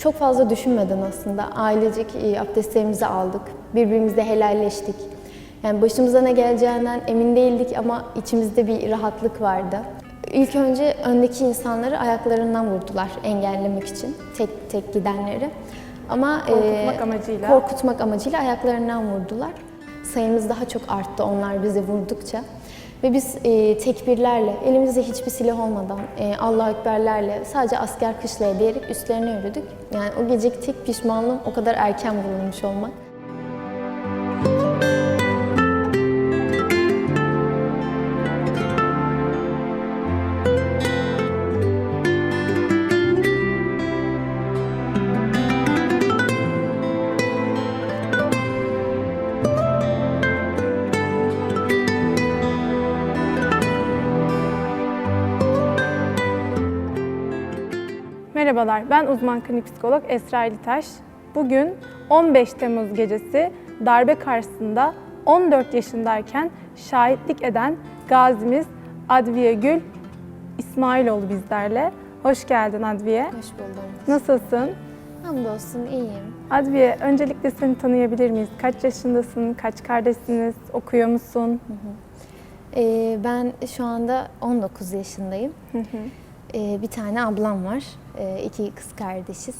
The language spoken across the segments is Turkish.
çok fazla düşünmeden aslında ailecek e, abdestlerimizi aldık. Birbirimizle helalleştik. Yani başımıza ne geleceğinden emin değildik ama içimizde bir rahatlık vardı. İlk önce öndeki insanları ayaklarından vurdular engellemek için tek tek gidenleri. Ama e, Korkutmak amacıyla. korkutmak amacıyla ayaklarından vurdular. Sayımız daha çok arttı onlar bizi vurdukça. Ve biz e, tekbirlerle, elimizde hiçbir silah olmadan, e, Allah Ekberlerle sadece asker kışlaya diyerek üstlerine yürüdük. Yani o geceki tek pişmanlığım o kadar erken vurulmuş olmak. Merhabalar, ben uzman klinik psikolog Esra Elitaş. Bugün 15 Temmuz gecesi darbe karşısında 14 yaşındayken şahitlik eden gazimiz Adviye Gül İsmailoğlu bizlerle. Hoş geldin Adviye. Hoş buldum. Nasılsın? Hamdolsun iyiyim. Adviye, öncelikle seni tanıyabilir miyiz? Kaç yaşındasın? Kaç kardeşsiniz? Okuyor musun? E, ben şu anda 19 yaşındayım. E, bir tane ablam var. E, iki kız kardeşiz.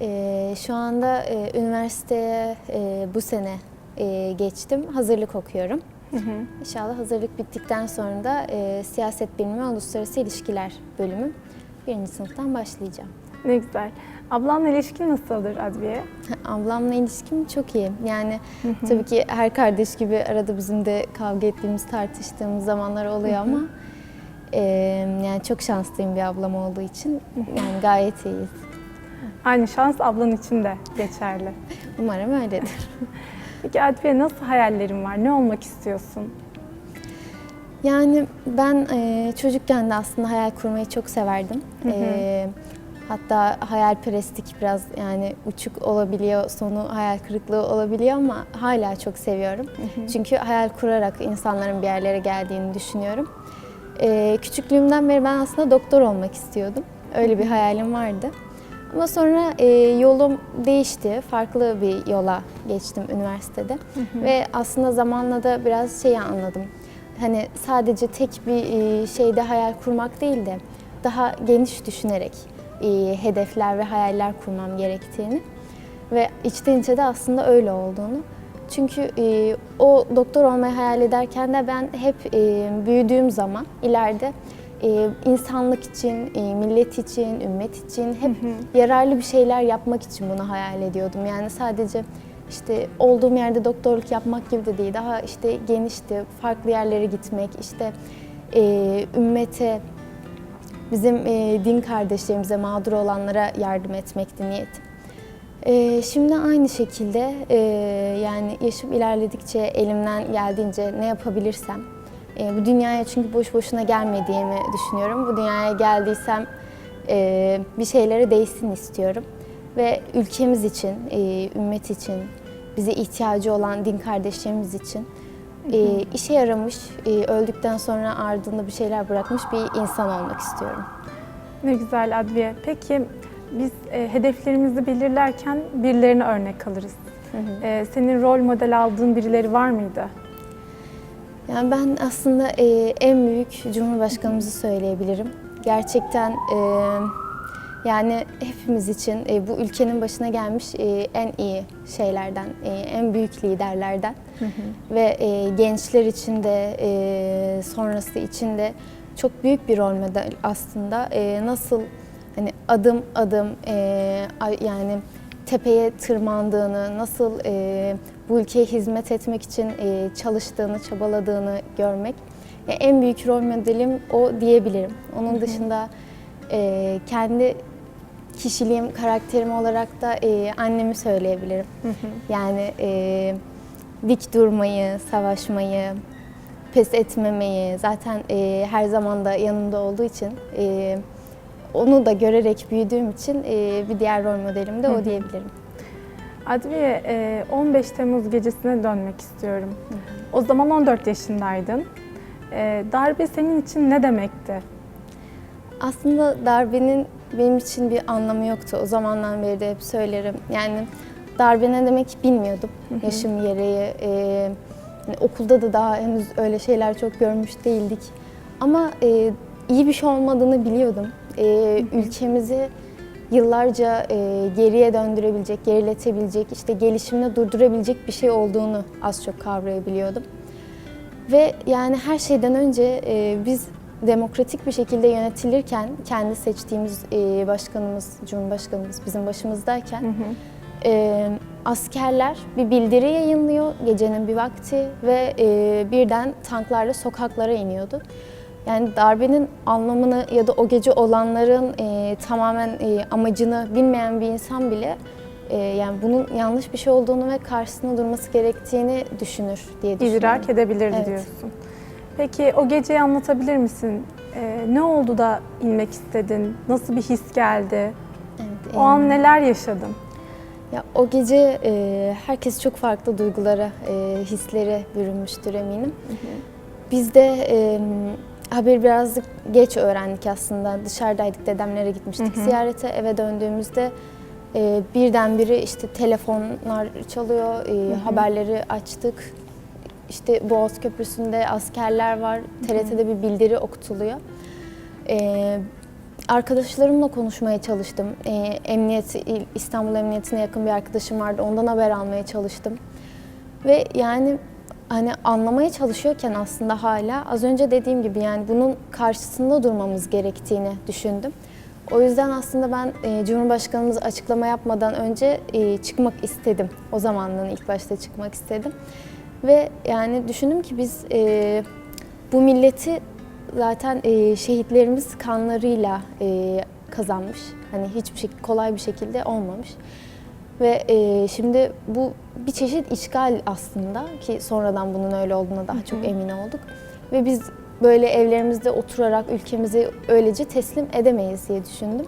E, şu anda e, üniversiteye e, bu sene e, geçtim. Hazırlık okuyorum. İnşallah hazırlık bittikten sonra da e, siyaset bilimi ve uluslararası ilişkiler bölümü birinci sınıftan başlayacağım. Ne güzel. Ablanla ilişkin nasıldır Adviye? Ablamla ilişkim çok iyi. Yani tabii ki her kardeş gibi arada bizim de kavga ettiğimiz, tartıştığımız zamanlar oluyor ama e, yani çok şanslıyım bir ablam olduğu için yani gayet iyiyiz. Aynı şans ablan için de geçerli. Umarım öyledir. Peki Adviye nasıl hayallerin var? Ne olmak istiyorsun? Yani ben e, çocukken de aslında hayal kurmayı çok severdim. E, hatta hayalperestlik biraz yani uçuk olabiliyor, sonu hayal kırıklığı olabiliyor ama hala çok seviyorum. Çünkü hayal kurarak insanların bir yerlere geldiğini düşünüyorum. E, küçüklüğümden beri ben aslında doktor olmak istiyordum. Öyle bir hayalim vardı. Ama sonra e, yolum değişti. Farklı bir yola geçtim üniversitede. Ve aslında zamanla da biraz şeyi anladım. Hani sadece tek bir e, şeyde hayal kurmak değil de daha geniş düşünerek e, hedefler ve hayaller kurmam gerektiğini ve içten içe de aslında öyle olduğunu. Çünkü e, o doktor olmayı hayal ederken de ben hep e, büyüdüğüm zaman ileride e, insanlık için, e, millet için, ümmet için hep yararlı bir şeyler yapmak için bunu hayal ediyordum. Yani sadece işte olduğum yerde doktorluk yapmak gibi de değil. Daha işte genişti, farklı yerlere gitmek, işte e, ümmete, bizim e, din kardeşlerimize, mağdur olanlara yardım etmekti niyetim. E, şimdi aynı şekilde e, yani yaşım ilerledikçe elimden geldiğince ne yapabilirsem, e, bu dünyaya çünkü boş boşuna gelmediğimi düşünüyorum. Bu dünyaya geldiysem e, bir şeylere değsin istiyorum. Ve ülkemiz için, e, ümmet için, bize ihtiyacı olan din kardeşlerimiz için e, işe yaramış, e, öldükten sonra ardında bir şeyler bırakmış bir insan olmak istiyorum. Ne güzel Adviye. Peki biz e, hedeflerimizi belirlerken birilerine örnek alırız. E, senin rol model aldığın birileri var mıydı? Yani ben aslında e, en büyük Cumhurbaşkanımızı söyleyebilirim. Gerçekten e, yani hepimiz için e, bu ülkenin başına gelmiş e, en iyi şeylerden, e, en büyük liderlerden ve e, gençler için de e, sonrası için de çok büyük bir rol model aslında. E, nasıl hani adım adım e, yani tepeye tırmandığını, nasıl e, bu ülkeye hizmet etmek için e, çalıştığını, çabaladığını görmek. Ya en büyük rol modelim o diyebilirim. Onun dışında e, kendi kişiliğim, karakterim olarak da e, annemi söyleyebilirim. Yani e, dik durmayı, savaşmayı, pes etmemeyi, zaten e, her zaman da yanımda olduğu için e, onu da görerek büyüdüğüm için e, bir diğer rol modelim de o diyebilirim. Adviye, e, 15 Temmuz gecesine dönmek istiyorum. O zaman 14 yaşındaydın. E, darbe senin için ne demekti? Aslında darbenin benim için bir anlamı yoktu. O zamandan beri de hep söylerim. Yani darbe ne demek bilmiyordum yaşım gereği. Yani okulda da daha henüz öyle şeyler çok görmüş değildik. Ama e, iyi bir şey olmadığını biliyordum. Ee, ülkemizi yıllarca e, geriye döndürebilecek, geriletebilecek, işte gelişimini durdurabilecek bir şey olduğunu az çok kavrayabiliyordum. Ve yani her şeyden önce e, biz demokratik bir şekilde yönetilirken kendi seçtiğimiz e, başkanımız, cumhurbaşkanımız bizim başımızdayken e, askerler bir bildiri yayınlıyor gecenin bir vakti ve e, birden tanklarla sokaklara iniyordu. Yani darbenin anlamını ya da o gece olanların e, tamamen e, amacını bilmeyen bir insan bile e, yani bunun yanlış bir şey olduğunu ve karşısında durması gerektiğini düşünür diye düşünüyorum. İdrak edebilirdi Evet. diyorsun. Peki o geceyi anlatabilir misin? Ee, ne oldu da inmek istedin? Nasıl bir his geldi? Evet, O e, an neler yaşadın? Ya o gece e, herkes çok farklı duygulara, e, hislere bürünmüştür eminim. Biz de e, haberi birazcık geç öğrendik aslında. Dışarıdaydık, dedemlere gitmiştik ziyarete. Eve döndüğümüzde e, birdenbire işte telefonlar çalıyor, e, haberleri açtık. İşte Boğaz Köprüsü'nde askerler var, TRT'de bir bildiri okutuluyor. E, Arkadaşlarımla konuşmaya çalıştım. Ee, emniyet, İstanbul Emniyetine yakın bir arkadaşım vardı. Ondan haber almaya çalıştım. Ve yani hani anlamaya çalışıyorken aslında hala az önce dediğim gibi yani bunun karşısında durmamız gerektiğini düşündüm. O yüzden aslında ben e, Cumhurbaşkanımız açıklama yapmadan önce e, çıkmak istedim. O zamandan ilk başta çıkmak istedim. Ve yani düşündüm ki biz e, bu milleti zaten şehitlerimiz kanlarıyla kazanmış. Hani hiçbir şey kolay bir şekilde olmamış. Ve e, şimdi bu bir çeşit işgal aslında ki sonradan bunun öyle olduğuna daha çok emin olduk. Ve biz böyle evlerimizde oturarak ülkemizi öylece teslim edemeyiz diye düşündüm.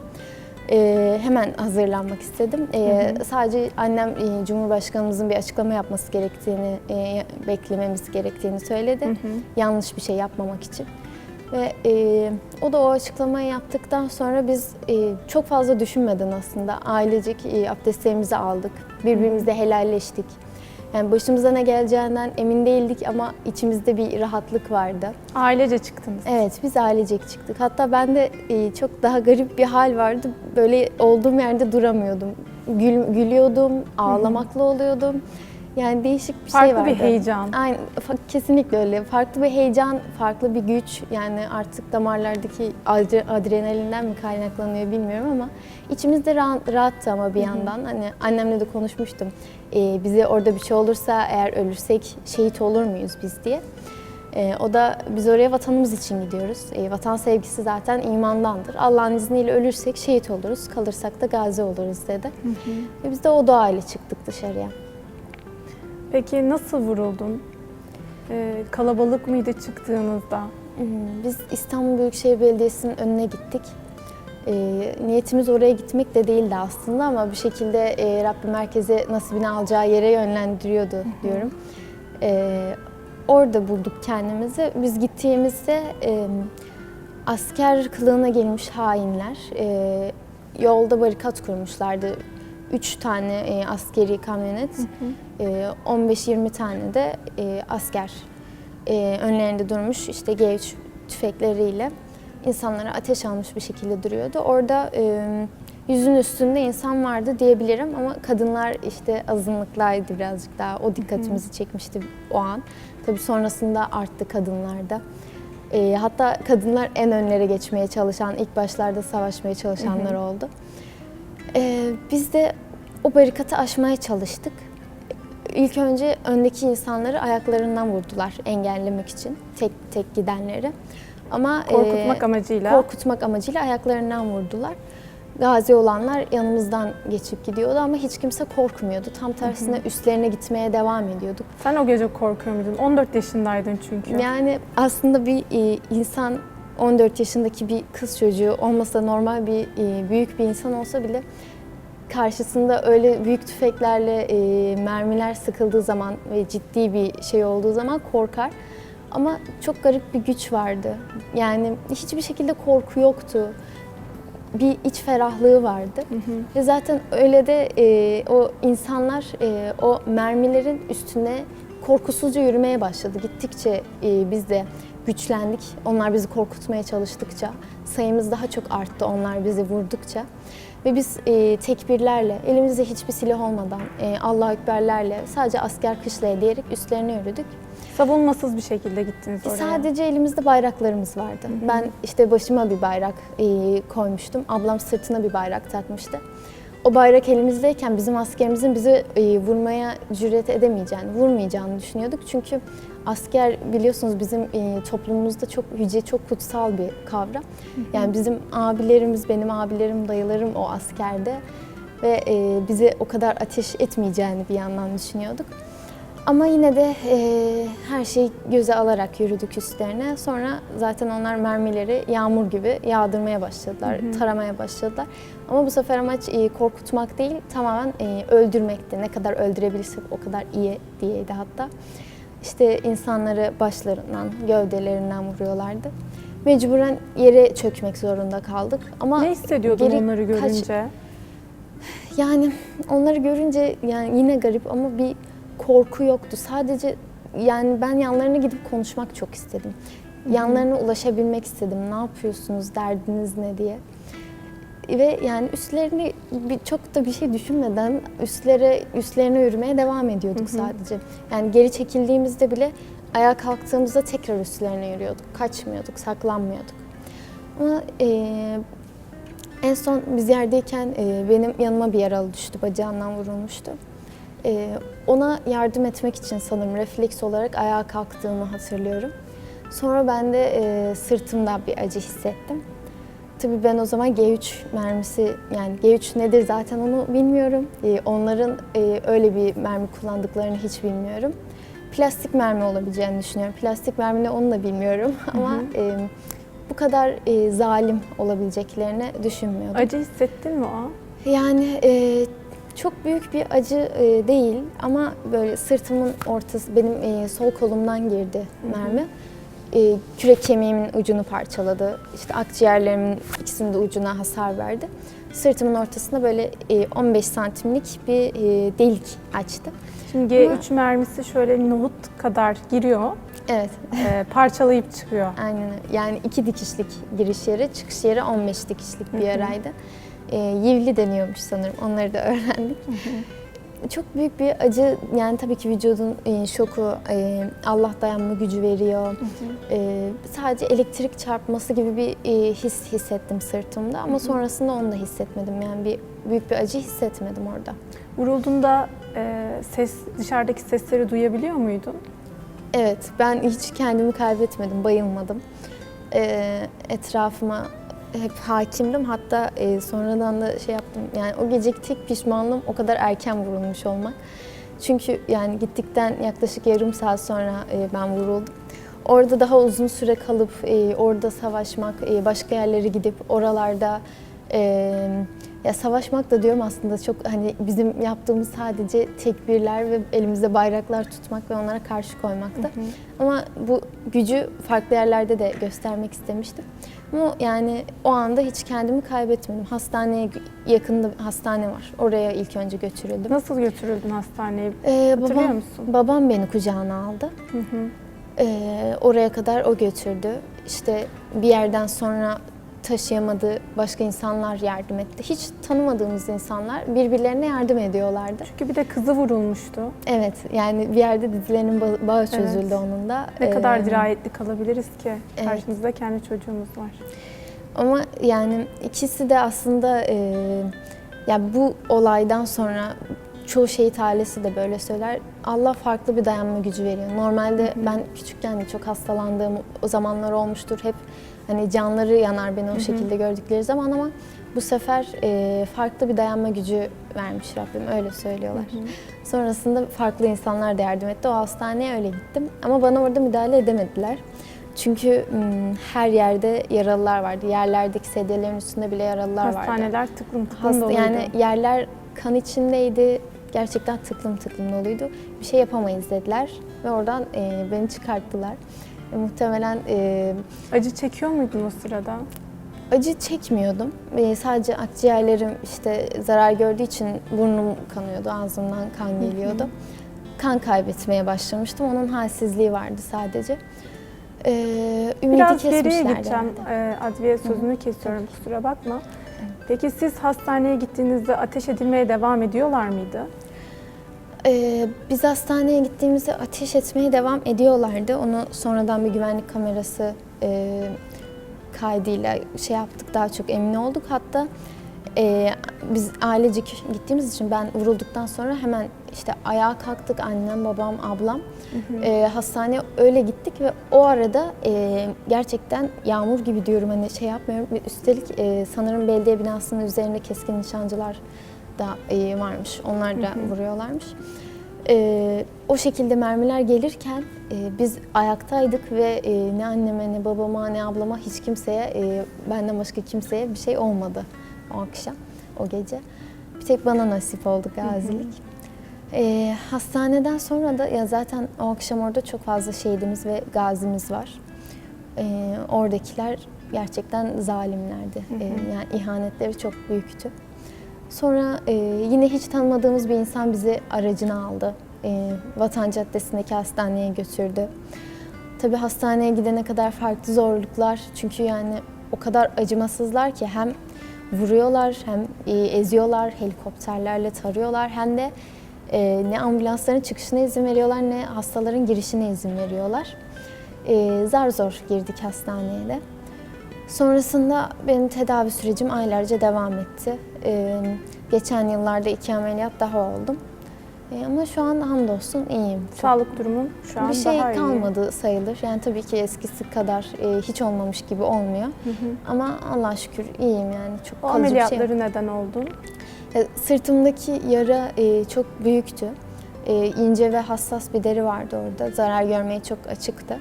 E, hemen hazırlanmak istedim. E, Sadece annem e, Cumhurbaşkanımızın bir açıklama yapması gerektiğini, e, beklememiz gerektiğini söyledi. Yanlış bir şey yapmamak için. Ve e, o da o açıklamayı yaptıktan sonra biz e, çok fazla düşünmeden aslında ailecek e, abdestlerimizi aldık. Birbirimizle helalleştik. Yani başımıza ne geleceğinden emin değildik ama içimizde bir rahatlık vardı. Ailece çıktınız. Evet biz ailecek çıktık. Hatta bende e, çok daha garip bir hal vardı. Böyle olduğum yerde duramıyordum. Gül, gülüyordum, ağlamaklı oluyordum. Yani değişik bir Farklı şey vardı. bir heyecan. Aynen, kesinlikle öyle. Farklı bir heyecan, farklı bir güç. Yani artık damarlardaki adre- adrenalinden mi kaynaklanıyor bilmiyorum ama içimizde rahat, rahattı ama bir yandan. Hani annemle de konuşmuştum. Ee, bize orada bir şey olursa eğer ölürsek şehit olur muyuz biz diye. Ee, o da biz oraya vatanımız için gidiyoruz. Ee, vatan sevgisi zaten imandandır. Allah'ın izniyle ölürsek şehit oluruz, kalırsak da gazi oluruz dedi. Ve biz de o doğayla çıktık dışarıya. Peki nasıl vuruldun? Ee, kalabalık mıydı çıktığınızda? Biz İstanbul Büyükşehir Belediyesi'nin önüne gittik. Ee, niyetimiz oraya gitmek de değildi aslında ama bir şekilde e, Rabbim herkese nasibini alacağı yere yönlendiriyordu diyorum. Ee, orada bulduk kendimizi. Biz gittiğimizde e, asker kılığına gelmiş hainler e, yolda barikat kurmuşlardı. Üç tane e, askeri kamyonet, e, 15-20 tane de e, asker e, önlerinde durmuş işte G3 tüfekleriyle insanlara ateş almış bir şekilde duruyordu. Orada e, yüzün üstünde insan vardı diyebilirim ama kadınlar işte azınlıktaydı birazcık daha. O dikkatimizi çekmişti o an. Tabii sonrasında arttı kadınlarda. E, hatta kadınlar en önlere geçmeye çalışan, ilk başlarda savaşmaya çalışanlar oldu. E, biz de o barikatı aşmaya çalıştık. İlk önce öndeki insanları ayaklarından vurdular engellemek için tek tek gidenleri. Ama Korkutmak e, amacıyla. korkutmak amacıyla ayaklarından vurdular. Gazi olanlar yanımızdan geçip gidiyordu ama hiç kimse korkmuyordu. Tam tersine üstlerine gitmeye devam ediyorduk. Sen o gece korkuyor muydun? 14 yaşındaydın çünkü. Yani aslında bir e, insan 14 yaşındaki bir kız çocuğu olmasa normal bir e, büyük bir insan olsa bile karşısında öyle büyük tüfeklerle e, mermiler sıkıldığı zaman ve ciddi bir şey olduğu zaman korkar. Ama çok garip bir güç vardı. Yani hiçbir şekilde korku yoktu. bir iç ferahlığı vardı. Ve zaten öyle de e, o insanlar e, o mermilerin üstüne korkusuzca yürümeye başladı. Gittikçe e, biz de güçlendik. Onlar bizi korkutmaya çalıştıkça, sayımız daha çok arttı onlar bizi vurdukça. Ve biz e, tekbirlerle, elimizde hiçbir silah olmadan, e, Allahu Ekberlerle, sadece asker kışlaya diyerek üstlerine yürüdük. Savunmasız bir şekilde gittiniz oraya. Sadece elimizde bayraklarımız vardı. Ben işte başıma bir bayrak e, koymuştum. Ablam sırtına bir bayrak takmıştı. O bayrak elimizdeyken bizim askerimizin bizi e, vurmaya cüret edemeyeceğini, vurmayacağını düşünüyorduk. Çünkü asker biliyorsunuz bizim e, toplumumuzda çok yüce, çok kutsal bir kavram. Yani bizim abilerimiz, benim abilerim, dayılarım o askerde ve e, bize o kadar ateş etmeyeceğini bir yandan düşünüyorduk. Ama yine de e, her şeyi göze alarak yürüdük üstlerine. Sonra zaten onlar mermileri yağmur gibi yağdırmaya başladılar, taramaya başladılar. Ama bu sefer amaç e, korkutmak değil, tamamen e, öldürmekti. Ne kadar öldürebilirsek o kadar iyi diyeydi hatta. İşte insanları başlarından, gövdelerinden vuruyorlardı. Mecburen yere çökmek zorunda kaldık. Ama Ne hissediyordun onları kaç- görünce? yani onları görünce yani yine garip ama bir korku yoktu. Sadece yani ben yanlarına gidip konuşmak çok istedim. Yanlarına ulaşabilmek istedim. Ne yapıyorsunuz, derdiniz ne diye. Ve yani üstlerini bir, çok da bir şey düşünmeden üstlere üstlerine yürümeye devam ediyorduk sadece. Yani geri çekildiğimizde bile ayağa kalktığımızda tekrar üstlerine yürüyorduk. Kaçmıyorduk, saklanmıyorduk. Ama eee en son biz yerdeyken e, benim yanıma bir yaralı düştü, bacağından vurulmuştu. E, ona yardım etmek için sanırım refleks olarak ayağa kalktığımı hatırlıyorum. Sonra ben de e, sırtımda bir acı hissettim. Tabii ben o zaman G3 mermisi, yani G3 nedir zaten onu bilmiyorum. E, onların e, öyle bir mermi kullandıklarını hiç bilmiyorum. Plastik mermi olabileceğini düşünüyorum. Plastik mermi ne onu da bilmiyorum ama e, bu kadar e, zalim olabileceklerini düşünmüyordum. Acı hissettin mi o an? Yani e, çok büyük bir acı e, değil ama böyle sırtımın ortası, benim e, sol kolumdan girdi mermi. E, kürek kemiğimin ucunu parçaladı. İşte akciğerlerimin ikisinin de ucuna hasar verdi. Sırtımın ortasında böyle e, 15 santimlik bir e, delik açtı. Şimdi G3 mermisi şöyle nohut kadar giriyor, Evet, e, parçalayıp çıkıyor. aynen. Yani iki dikişlik giriş yeri, çıkış yeri 15 dikişlik bir yaraydı. E, yivli deniyormuş sanırım, onları da öğrendik. Çok büyük bir acı, yani tabii ki vücudun e, şoku, e, Allah dayanma gücü veriyor. E, sadece elektrik çarpması gibi bir e, his hissettim sırtımda ama sonrasında onu da hissetmedim. Yani bir büyük bir acı hissetmedim orada. Vurulduğunda e, ses dışarıdaki sesleri duyabiliyor muydun? Evet, ben hiç kendimi kaybetmedim, bayılmadım. Ee, etrafıma hep hakimdim. Hatta e, sonradan da şey yaptım. Yani o geceki tek pişmanlığım o kadar erken vurulmuş olmak. Çünkü yani gittikten yaklaşık yarım saat sonra e, ben vuruldum. Orada daha uzun süre kalıp e, orada savaşmak, e, başka yerlere gidip oralarda e, ya savaşmak da diyorum aslında çok hani bizim yaptığımız sadece tekbirler ve elimizde bayraklar tutmak ve onlara karşı koymakta. Ama bu gücü farklı yerlerde de göstermek istemiştim. Ama yani o anda hiç kendimi kaybetmedim. Hastaneye yakında bir hastane var. Oraya ilk önce götürüldüm. Nasıl götürüldün hastaneye? Ee, Hatırlıyor babam, musun? babam beni kucağına aldı. Hı hı. Ee, oraya kadar o götürdü. İşte bir yerden sonra taşıyamadı başka insanlar yardım etti. Hiç tanımadığımız insanlar birbirlerine yardım ediyorlardı. Çünkü bir de kızı vurulmuştu. Evet yani bir yerde dizilerinin ba- bağı çözüldü Evet. onun da. Ne kadar Ee, dirayetli kalabiliriz ki? evet. Karşımızda kendi çocuğumuz var. Ama yani ikisi de aslında e, ya bu olaydan sonra çoğu şehit ailesi de böyle söyler. Allah farklı bir dayanma gücü veriyor. Normalde ben küçükken de çok hastalandığım o zamanlar olmuştur. Hep hani canları yanar beni o şekilde gördükleri zaman ama bu sefer e, farklı bir dayanma gücü vermiş Rabbim öyle söylüyorlar. Sonrasında farklı insanlar da yardım etti. O hastaneye öyle gittim ama bana orada müdahale edemediler. Çünkü her yerde yaralılar vardı. Yerlerdeki sedyelerin üstünde bile yaralılar vardı. Hastaneler tıklım tıklım Hasta, doluydu. yani yerler kan içindeydi. Gerçekten tıklım tıklım doluydu. Bir şey yapamayız dediler ve oradan e, beni çıkarttılar. E, muhtemelen e, Acı çekiyor muydun o sırada? acı çekmiyordum. Ee, sadece akciğerlerim işte zarar gördüğü için burnum kanıyordu, ağzımdan kan geliyordu. Kan kaybetmeye başlamıştım. Onun halsizliği vardı sadece. Ee, ümidi Biraz geriye gideceğim. Ee, Adviye sözünü kesiyorum kusura bakma. Peki siz hastaneye gittiğinizde ateş edilmeye devam ediyorlar mıydı? Ee, biz hastaneye gittiğimizde ateş etmeye devam ediyorlardı. Onu sonradan bir güvenlik kamerası e, kaydıyla şey yaptık, daha çok emin olduk. Hatta e, biz ailecek gittiğimiz için ben vurulduktan sonra hemen işte ayağa kalktık annem, babam, ablam. E, hastaneye öyle gittik ve o arada e, gerçekten yağmur gibi diyorum hani şey yapmıyorum. Üstelik e, sanırım belediye binasının üzerinde keskin nişancılar da e, varmış. Onlar da vuruyorlarmış. E, o şekilde mermiler gelirken e, biz ayaktaydık ve e, ne anneme ne babama ne ablama hiç kimseye e, benden başka kimseye bir şey olmadı o akşam o gece. Bir tek bana nasip oldu gazilik. E, hastaneden sonra da ya zaten o akşam orada çok fazla şehidimiz ve gazimiz var. E, oradakiler gerçekten zalimlerdi. E, yani ihanetleri çok büyüktü. Sonra e, yine hiç tanımadığımız bir insan bizi aracına aldı. E, Vatan Caddesi'ndeki hastaneye götürdü. Tabii hastaneye gidene kadar farklı zorluklar. Çünkü yani o kadar acımasızlar ki hem vuruyorlar hem e, eziyorlar, helikopterlerle tarıyorlar hem de e, ne ambulansların çıkışına izin veriyorlar ne hastaların girişine izin veriyorlar. E, zar zor girdik hastaneye de. Sonrasında benim tedavi sürecim aylarca devam etti. Geçen yıllarda iki ameliyat daha oldum. Ee, ama şu an hamdolsun iyiyim. Çok Sağlık durumun şu an bir şey daha iyi. kalmadı sayılır. Yani tabii ki eskisi kadar e, hiç olmamış gibi olmuyor. Ama Allah şükür iyiyim yani. Çok O kalıcı bir şey ameliyatları neden oldu? Ya, Sırtımdaki yara e, çok büyüktü. E, ince ve hassas bir deri vardı orada. Zarar görmeye çok açıktı.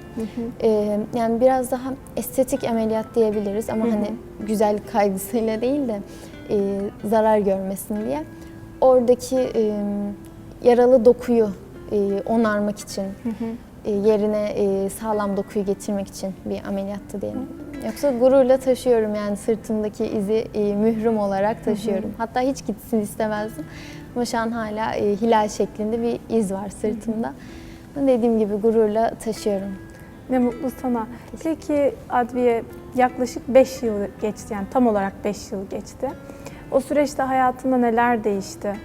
E, yani biraz daha estetik ameliyat diyebiliriz ama hani güzellik kaygısıyla değil de e, zarar görmesin diye. Oradaki e, yaralı dokuyu e, onarmak için, e, yerine e, sağlam dokuyu getirmek için bir ameliyattı diyelim. Yoksa gururla taşıyorum yani sırtımdaki izi e, mührüm olarak taşıyorum. Hatta hiç gitsin istemezdim. Ama şu an hala e, hilal şeklinde bir iz var sırtımda. Dediğim gibi gururla taşıyorum. Ne mutlu sana. Peki Adviye yaklaşık 5 yıl geçti yani tam olarak 5 yıl geçti. O süreçte hayatında neler değişti?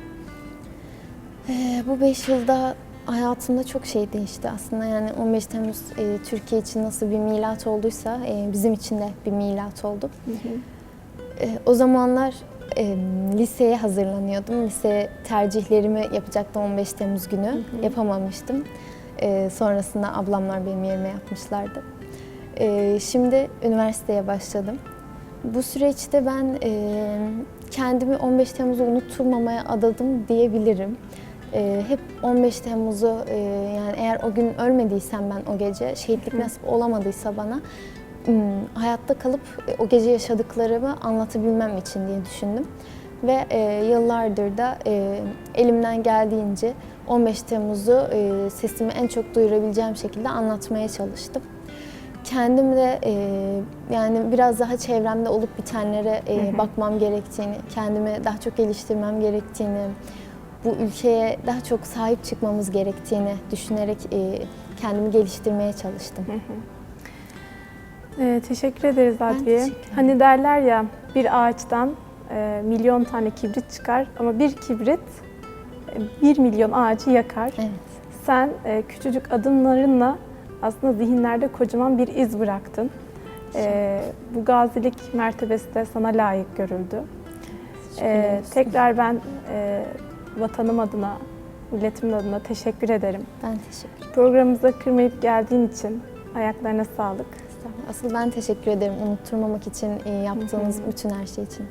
Ee, bu 5 yılda hayatımda çok şey değişti aslında. Yani 15 Temmuz e, Türkiye için nasıl bir milat olduysa e, bizim için de bir milat oldu. E, o zamanlar e, liseye hazırlanıyordum. Lise tercihlerimi yapacaktım 15 Temmuz günü. Yapamamıştım. E, sonrasında ablamlar benim yerime yapmışlardı. E, şimdi üniversiteye başladım. Bu süreçte ben e, kendimi 15 Temmuz'u unutturmamaya adadım diyebilirim. E, hep 15 Temmuz'u e, yani eğer o gün ölmediysem ben o gece, şehitlik nasip olamadıysa bana m, hayatta kalıp e, o gece yaşadıklarımı anlatabilmem için diye düşündüm. Ve e, yıllardır da e, elimden geldiğince 15 Temmuz'u e, sesimi en çok duyurabileceğim şekilde anlatmaya çalıştım. Kendim de e, yani biraz daha çevremde olup bitenlere e, bakmam gerektiğini, kendimi daha çok geliştirmem gerektiğini, bu ülkeye daha çok sahip çıkmamız gerektiğini düşünerek e, kendimi geliştirmeye çalıştım. Ee, teşekkür ederiz ederim. Hani derler ya bir ağaçtan e, milyon tane kibrit çıkar ama bir kibrit e, bir milyon ağacı yakar. Evet. Sen e, küçücük adımlarınla aslında zihinlerde kocaman bir iz bıraktın. E, bu gazilik mertebesi de sana layık görüldü. E, tekrar ben e, vatanım adına, milletimin adına teşekkür ederim. Ben teşekkür ederim. Programımıza kırmayıp geldiğin için ayaklarına sağlık. Asıl ben teşekkür ederim unutturmamak için e, yaptığınız bütün her şey için.